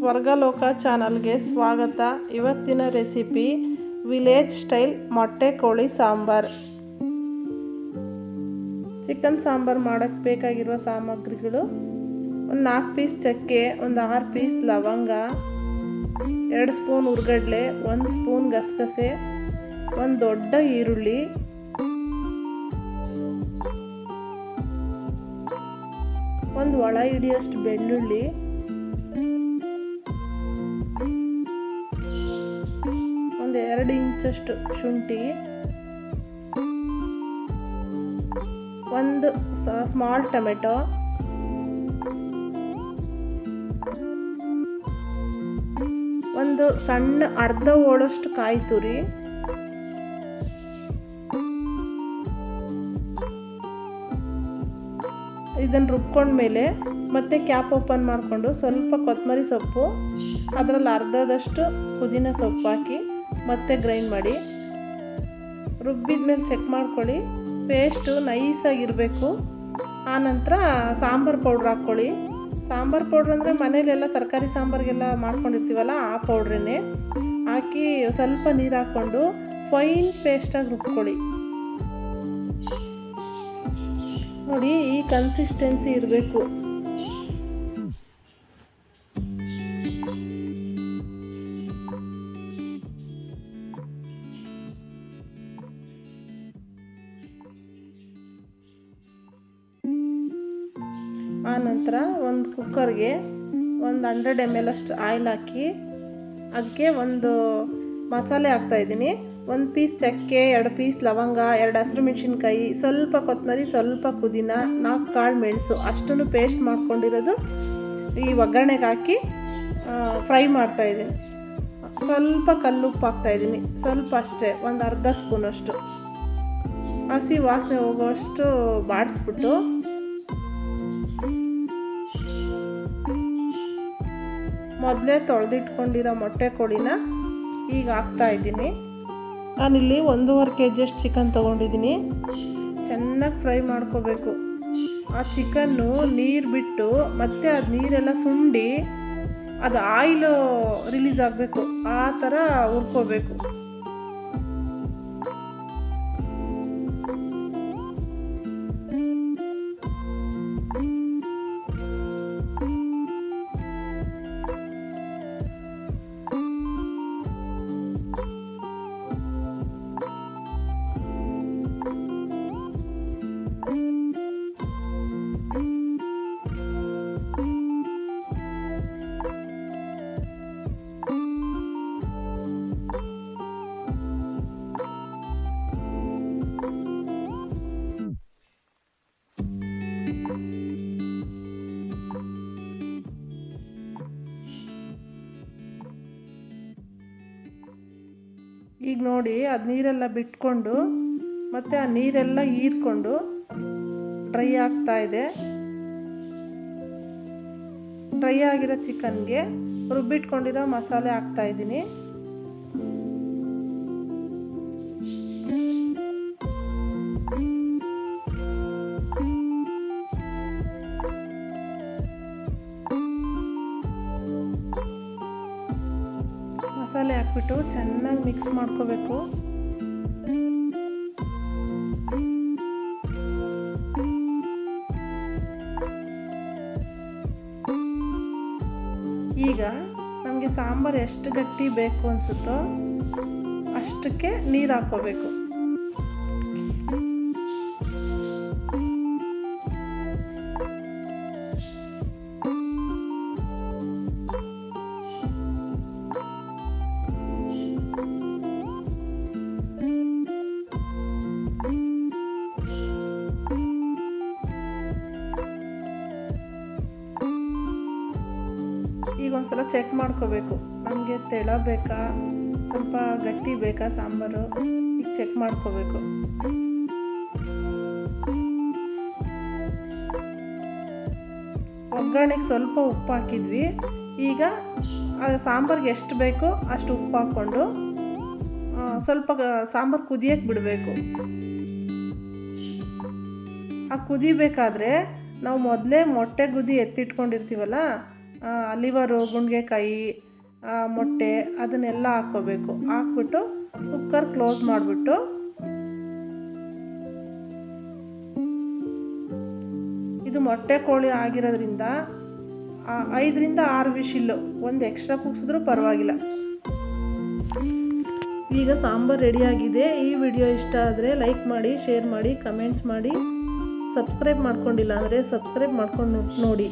ಸ್ವರ್ಗಲೋಕ ಚಾನಲ್ಗೆ ಸ್ವಾಗತ. ಇವತ್ತಿನ ರೆಸಿಪಿ ವಿಲೇಜ್ ಸ್ಟೈಲ್ ಮೊಟ್ಟೆ ಕೋಳಿ ಸಾಂಬಾರ್. ಚಿಕನ್ ಸಾಂಬಾರ್ ಮಾಡೋಕ್ಕೆ ಬೇಕಾಗಿರುವ ಸಾಮಗ್ರಿಗಳು ಒಂದು ನಾಲ್ಕು ಪೀಸ್ ಚಕ್ಕೆ, ಒಂದು ಆರು ಪೀಸ್ ಲವಂಗ, ಎರಡು ಸ್ಪೂನ್ ಉರ್ಗಡ್ಲೆ, ಒಂದು ಸ್ಪೂನ್ ಗಸಗಸೆ, ಒಂದು ದೊಡ್ಡ ಈರುಳ್ಳಿ, ಒಂದು ಒಳ ಹಿಡಿಯೋಷ್ಟು ಬೆಳ್ಳುಳ್ಳಿ ಎರಡು ಇಂಚಷ್ಟು ಶುಂಠಿ. ಒಂದು ಸ್ಮಾಲ್ ಟೊಮೆಟೊ ಒಂದು ಸಣ್ಣ ಅರ್ಧ ಓಡೋಷ್ಟು ಕಾಯಿ ತುರಿ. ಇದನ್ನು ರುಬ್ಕೊಂಡ್ಮೇಲೆ ಮತ್ತೆ ಕ್ಯಾಪ್ ಓಪನ್ ಮಾಡಿಕೊಂಡು ಸ್ವಲ್ಪ ಕೊತ್ತಂಬರಿ ಸೊಪ್ಪು, ಅದರಲ್ಲಿ ಅರ್ಧದಷ್ಟು ಪುದೀನ ಸೊಪ್ಪು ಹಾಕಿ. ಮತ್ತೆ ಗ್ರೈಂಡ್ ಮಾಡಿ, ರುಬ್ಬಿದ ಮೇಲೆ ಚೆಕ್ ಮಾಡ್ಕೊಳ್ಳಿ ಪೇಸ್ಟು ನೈಸಾಗಿರಬೇಕು ಆನಂತರ ಸಾಂಬಾರು ಪೌಡ್ರ್ ಹಾಕ್ಕೊಳ್ಳಿ. ಸಾಂಬಾರು ಪೌಡ್ರ್ ಅಂದರೆ ಮನೇಲೆಲ್ಲ ತರಕಾರಿ ಸಾಂಬಾರಿಗೆಲ್ಲ ಮಾಡ್ಕೊಂಡಿರ್ತೀವಲ್ಲ, ಆ ಪೌಡ್ರನ್ನೇ ಹಾಕಿ ಸ್ವಲ್ಪ ನೀರು ಹಾಕ್ಕೊಂಡು ಫೈನ್ ಪೇಸ್ಟಾಗಿ ರುಬ್ಕೊಳ್ಳಿ. ನೋಡಿ, ಈ ಕನ್ಸಿಸ್ಟೆನ್ಸಿ ಇರಬೇಕು. ಆನಂತರ ಒಂದು ಕುಕ್ಕರ್ಗೆ ಒಂದು ಹಂಡ್ರೆಡ್ ಎಂ ಎಲ್ ಅಷ್ಟು ಆಯಿಲ್ ಹಾಕಿ ಅದಕ್ಕೆ ಒಂದು ಮಸಾಲೆ ಹಾಕ್ತಾಯಿದ್ದೀನಿ ಒಂದು ಪೀಸ್ ಚಕ್ಕೆ, ಎರಡು ಪೀಸ್ ಲವಂಗ, ಎರಡು ಹಸಿರು ಮೆಣಸಿನ್ಕಾಯಿ, ಸ್ವಲ್ಪ ಕೊತ್ತಂಬರಿ, ಸ್ವಲ್ಪ ಪುದೀನ, ನಾಲ್ಕು ಕಾಳು ಮೆಣಸು ಅಷ್ಟನ್ನು ಪೇಸ್ಟ್ ಮಾಡ್ಕೊಂಡಿರೋದು ಈ ಒಗ್ಗರಣೆಗೆ ಹಾಕಿ ಫ್ರೈ ಮಾಡ್ತಾಯಿದ್ದೀನಿ ಸ್ವಲ್ಪ ಕಲ್ಲುಪ್ಪು ಹಾಕ್ತಾಯಿದ್ದೀನಿ ಸ್ವಲ್ಪ ಅಷ್ಟೇ, ಒಂದು ಅರ್ಧ ಸ್ಪೂನಷ್ಟು. ಹಸಿ ವಾಸನೆ ಹೋಗೋಷ್ಟು ಬಾಡಿಸ್ಬಿಟ್ಟು ಮೊದಲೇ ತೊಳೆದಿಟ್ಕೊಂಡಿರೋ ಮೊಟ್ಟೆ ಕೋಳಿನ ಈಗ ಹಾಕ್ತಾ ಇದ್ದೀನಿ. ನಾನಿಲ್ಲಿ ಒಂದೂವರೆ ಕೆ ಜಿಯಷ್ಟು ಚಿಕನ್ ತೊಗೊಂಡಿದ್ದೀನಿ. ಚೆನ್ನಾಗಿ ಫ್ರೈ ಮಾಡ್ಕೋಬೇಕು. ಆ ಚಿಕನ್ನು ನೀರು ಬಿಟ್ಟು ಮತ್ತೆ ಅದು ನೀರೆಲ್ಲ ಸುಂಡಿ ಅದು ಆಯಿಲು ರಿಲೀಸ್ ಆಗಬೇಕು. ಆ ಥರ ಹುರ್ಕೋಬೇಕು. ಈಗ ನೋಡಿ, ಅದು ನೀರೆಲ್ಲ ಬಿಟ್ಕೊಂಡು, ಮತ್ತು ಆ ನೀರೆಲ್ಲ ಹೀರ್ಕೊಂಡು ಡ್ರೈ ಆಗ್ತಾ ಇದೆ. ಡ್ರೈ ಆಗಿರೋ ಚಿಕನ್ಗೆ ರುಬ್ಬಿಟ್ಕೊಂಡಿರೋ ಮಸಾಲೆ ಹಾಕ್ತಾ ಮಸಾಲೆ ಹಾಕ್ಬಿಟ್ಟು ಚೆನ್ನಾಗಿ ಮಿಕ್ಸ್ ಮಾಡ್ಕೋಬೇಕು. ಈಗ ನಮಗೆ ಸಾಂಬಾರು ಎಷ್ಟು ಗಟ್ಟಿ ಬೇಕು ಅನಿಸುತ್ತೋ ಅಷ್ಟಕ್ಕೆ ನೀರು ಹಾಕ್ಕೋಬೇಕು. ಈಗ ಒಂದ್ಸಲ ಚೆಕ್ ಮಾಡ್ಕೋಬೇಕು. ನಮಗೆ ತೆಳ ಬೇಕಾ? ಸ್ವಲ್ಪ ಗಟ್ಟಿ ಬೇಕಾ ಸಾಂಬಾರು? ಈಗ ಚೆಕ್ ಮಾಡ್ಕೋಬೇಕು. ಒಗ್ಗರಣೆಗೆ ಸ್ವಲ್ಪ ಉಪ್ಪು ಹಾಕಿದ್ವಿ. ಈಗ ಸಾಂಬಾರ್ಗೆ ಎಷ್ಟು ಬೇಕೋ ಅಷ್ಟು ಉಪ್ಪು ಹಾಕ್ಕೊಂಡು ಸ್ವಲ್ಪ ಸಾಂಬಾರು ಕುದಿಯೋಕ್ಕೆ ಬಿಡಬೇಕು. ಆ ಕುದಿಬೇಕಾದ್ರೆ ನಾವು ಮೊದಲೇ ಮೊಟ್ಟೆ ಗುದಿ ಎತ್ತಿಟ್ಕೊಂಡಿರ್ತೀವಲ್ಲ ಲಿವರು, ಗುಂಡ್ಗೆಕಾಯಿ ಮೊಟ್ಟೆ ಅದನ್ನೆಲ್ಲ ಹಾಕ್ಕೋಬೇಕು. ಹಾಕ್ಬಿಟ್ಟು ಕುಕ್ಕರ್ ಕ್ಲೋಸ್ ಮಾಡಿಬಿಟ್ಟು ಇದು ಮೊಟ್ಟೆ ಕೋಳಿ ಆಗಿರೋದ್ರಿಂದ ಐದರಿಂದ ಆರು ವಿಶಿಲ್ಲು ಒಂದು ಎಕ್ಸ್ಟ್ರಾ ಕುಗ್ಸಿದ್ರೂ ಪರವಾಗಿಲ್ಲ. ಈಗ ಸಾಂಬಾರು ರೆಡಿಯಾಗಿದೆ. ಈ ವಿಡಿಯೋ ಇಷ್ಟ ಆದರೆ ಲೈಕ್ ಮಾಡಿ ಶೇರ್ ಮಾಡಿ ಕಮೆಂಟ್ಸ್ ಮಾಡಿ. ಸಬ್ಸ್ಕ್ರೈಬ್ ಮಾಡ್ಕೊಂಡಿಲ್ಲ ಅಂದರೆ ಸಬ್ಸ್ಕ್ರೈಬ್ ಮಾಡ್ಕೊಂಡು ನೋಡಿ.